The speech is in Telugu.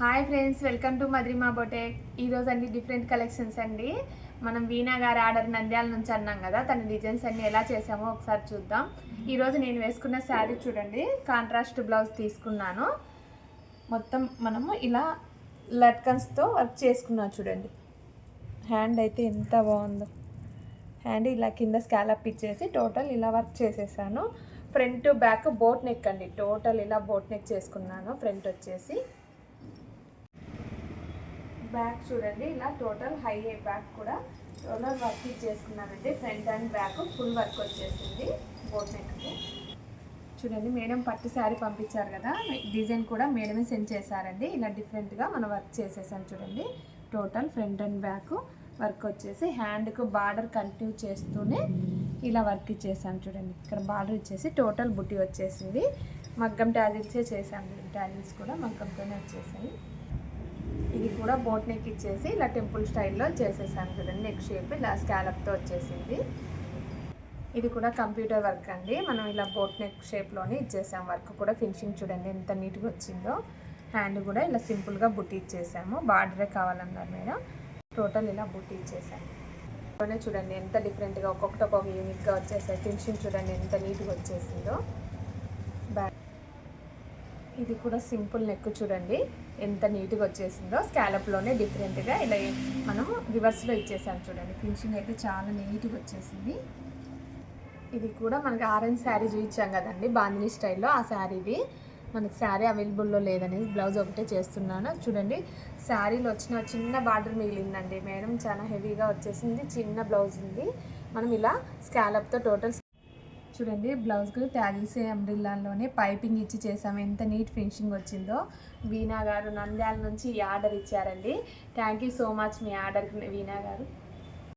Hi friends welcome to Madhrima boutique ఈరోజు అన్ని డిఫరెంట్ కలెక్షన్స్ అండి. మనం వీణా గారి ఆర్డర్ నంద్యాల నుంచి అన్నాం కదా తన డిజైన్స్ అన్ని ఎలా చేసామో ఒకసారి చూద్దాం. ఈరోజు నేను వేసుకున్న శారీ చూడండి కాంట్రాస్ట్ బ్లౌజ్ తీసుకున్నాను. మొత్తం మనము ఇలా లట్కన్స్తో వర్క్ చేసుకున్నాం చూడండి. హ్యాండ్ అయితే ఎంత బాగుందో. హ్యాండ్ ఇలా కింద స్కాలప్ ఇచ్చేసి టోటల్ ఇలా వర్క్ చేసేసాను. ఫ్రంట్ బ్యాక్ బోట్ నెక్ అండి టోటల్ ఇలా బోట్ నెక్ చేసుకున్నాను ఫ్రంట్ వచ్చేసి. బ్యాక్ చూడండి ఇలా టోటల్ హై బ్యాక్ కూడా టోటల్ వర్క్ చేసుకున్నానండి. Front and back full work వచ్చేసింది బోట్ నెక్కి చూడండి మేడం పట్టు శారీ పంపించారు కదా డిజైన్ కూడా మేడమే సెండ్ చేశారండి. ఇలా డిఫరెంట్గా మనం వర్క్ చేసేసాం చూడండి. Total front and back work వచ్చేసి హ్యాండ్కు బార్డర్ కంటిన్యూ చేస్తూనే ఇలా వర్క్ ఇచ్చేసాం చూడండి. ఇక్కడ బార్డర్ ఇచ్చేసి టోటల్ బుట్టి వచ్చేసింది. మగ్గం టాజిల్సే చేసాం టాజిల్స్ కూడా మగ్గంతోనే వచ్చేసాయి. ఇది కూడా బోట్ నెక్ ఇచ్చేసి ఇలా టెంపుల్ స్టైల్లో చేసేసాను చూడండి నెక్ షేప్ ఇలా స్కాలప్తో వచ్చేసింది. ఇది కూడా కంప్యూటర్ వర్క్ అండి. మనం ఇలా బోట్ నెక్ షేప్లోనే ఇచ్చేసాం. వర్క్ కూడా ఫినిషింగ్ చూడండి ఎంత నీట్గా వచ్చిందో. హ్యాండ్ కూడా ఇలా సింపుల్గా బుట్టి ఇచ్చేసాము. బార్డరే కావాలన్నారు మేడం. టోటల్ ఇలా బుట్టి ఇచ్చేసాము ఇలానే చూడండి ఎంత డిఫరెంట్గా ఒక్కొక్కటి ఒక్కొక్క యూనిక్గా వచ్చేసాయి. ఫినిషింగ్ చూడండి ఎంత నీట్గా వచ్చేసిందో. బ్యాక్ ఇది కూడా సింపుల్ నెక్ చూడండి. ఎంత నీట్గా వచ్చేసిందో. స్కాలప్లోనే డిఫరెంట్గా ఇలా మనం రివర్స్లో ఇచ్చేసాం చూడండి. ఫినిషింగ్ అయితే చాలా నీట్గా వచ్చేసింది. ఇది కూడా మనకి ఆరెంజ్ శారీ చూపించాం కదండి. బాందిని స్టైల్లో ఆ శారీది మనకి శారీ అవైలబుల్లో లేదనేది బ్లౌజ్ ఒకటే చేస్తున్నాను. చూడండి శారీలో వచ్చిన చిన్న బార్డర్ మిగిలిందండి. మేడం చాలా హెవీగా వచ్చేసింది. చిన్న బ్లౌజ్ ఉంది. మనం ఇలా స్కాలప్తో టోటల్ చూడండి బ్లౌజ్కి ట్యాగిల్స్ అంబ్రిల్లాలోనే పైపింగ్ ఇచ్చి చేసాము ఎంత నీట్ ఫినిషింగ్ వచ్చిందో. వీణా గారు నంద్యాల నుంచి ఈ ఆర్డర్ ఇచ్చారండి. థ్యాంక్ యూ సో మచ్ మీ ఆర్డర్కి వీణా గారు.